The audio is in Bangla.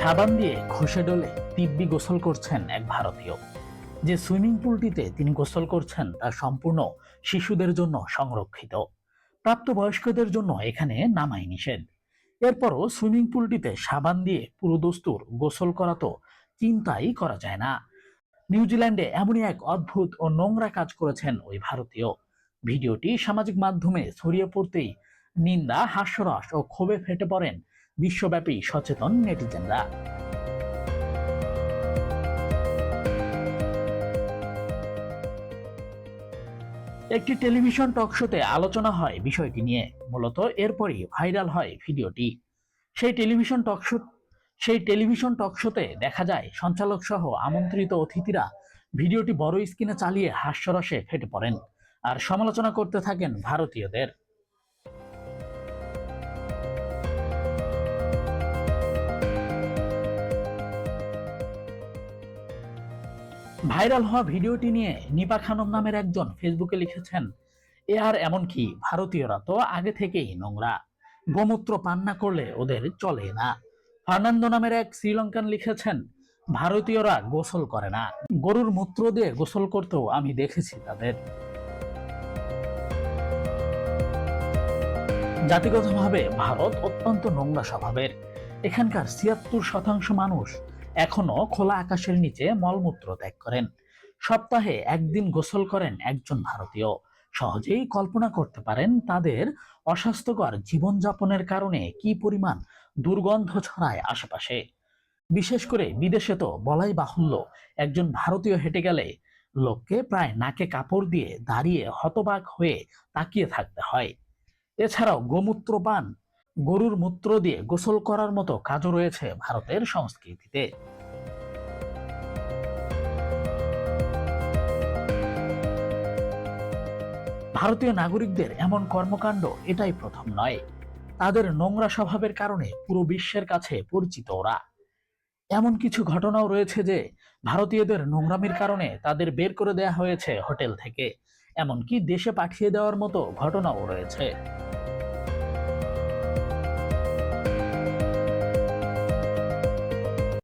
সাবান দিয়ে ঘষে ডলে দিব্যি গোসল করছেন এক ভারতীয়। যে সুইমিং পুলটিতে তিনি গোসল করছেন তা সম্পূর্ণ শিশুদের জন্য সংরক্ষিত। প্রাপ্তবয়স্কদের জন্য এখানে নামাই নিষেধ। এরপরও সুইমিং পুলটিতে সাবান দিয়ে পুরো দস্তুর গোসল করা তো চিন্তাই করা যায় না। নিউজিল্যান্ডে এমনই এক অদ্ভুত ও নোংরা কাজ করেছেন ওই ভারতীয়। ভিডিওটি সামাজিক মাধ্যমে ছড়িয়ে পড়তেই নিন্দা, হাস্যরস ও ক্ষোভে ফেটে পড়েন বিশ্বব্যাপী সচেতন নেটিজেনরা। একটি টেলিভিশন টক শোতে আলোচনা হয় বিষয়টি নিয়ে। মূলত এরপরই ভাইরাল হয় ভিডিওটি। সেই টেলিভিশন টক শো সেই টেলিভিশন টক শোতে দেখা যায়, সঞ্চালক সহ আমন্ত্রিত অতিথিরা ভিডিওটি বড় স্ক্রিনে চালিয়ে হাস্যরসে ফেটে পড়েন। আর সমালোচনা করতে থাকেন ভারতীয়দের। ভাইরাল হওয়া ভিডিওটি নিয়ে নিপা খানম নামের একজন ফেসবুকে লিখেছেন, এ আর এমন কি, ভারতীয়রা তো আগে থেকেই নোংরা। গোমূত্র পান না করলে ওদের চলে না। ফার্নান্দো নামের এক শ্রীলঙ্কান লিখেছেন, ভারতীয়রা গোসল করে না। গরুর মূত্র দিয়ে গোসল করতেও আমি দেখেছি তাদের। জাতিগতভাবে ভারত অত্যন্ত নোংরা স্বভাবের। এখানকার ছিয়াত্তর শতাংশ মানুষ এখনও খোলা আকাশের নিচে মলমূত্র ত্যাগ করেন। সপ্তাহে একদিন গোসল করেন একজন ভারতীয়। সহজেই কল্পনা করতে পারেন তাদের অস্বাস্থ্যকর জীবনযাপনের কারণে কি পরিমাণ দুর্গন্ধ ছড়ায় আশেপাশে। বিশেষ করে বিদেশে তো বলাই বাহুল্য, একজন ভারতীয় হেঁটে গেলে লোককে প্রায় নাকে কাপড় দিয়ে দাঁড়িয়ে হতবাক হয়ে তাকিয়ে থাকতে হয়। এছাড়াও গোমূত্র পান গরুর মূত্র দিয়ে গোসল করার মতো কাজও রয়েছে ভারতের সংস্কৃতিতে। ভারতীয় নাগরিকদের এমন কর্মকাণ্ড এটাই প্রথম নয়। তাদের নোংরা স্বভাবের কারণে পুরো বিশ্বের কাছে পরিচিত ওরা। এমন কিছু ঘটনাও রয়েছে যে ভারতীয়দের নোংরামির কারণে তাদের বের করে দেয়া হয়েছে হোটেল থেকে। এমনকি দেশে পাঠিয়ে দেওয়ার মতো ঘটনাও রয়েছে।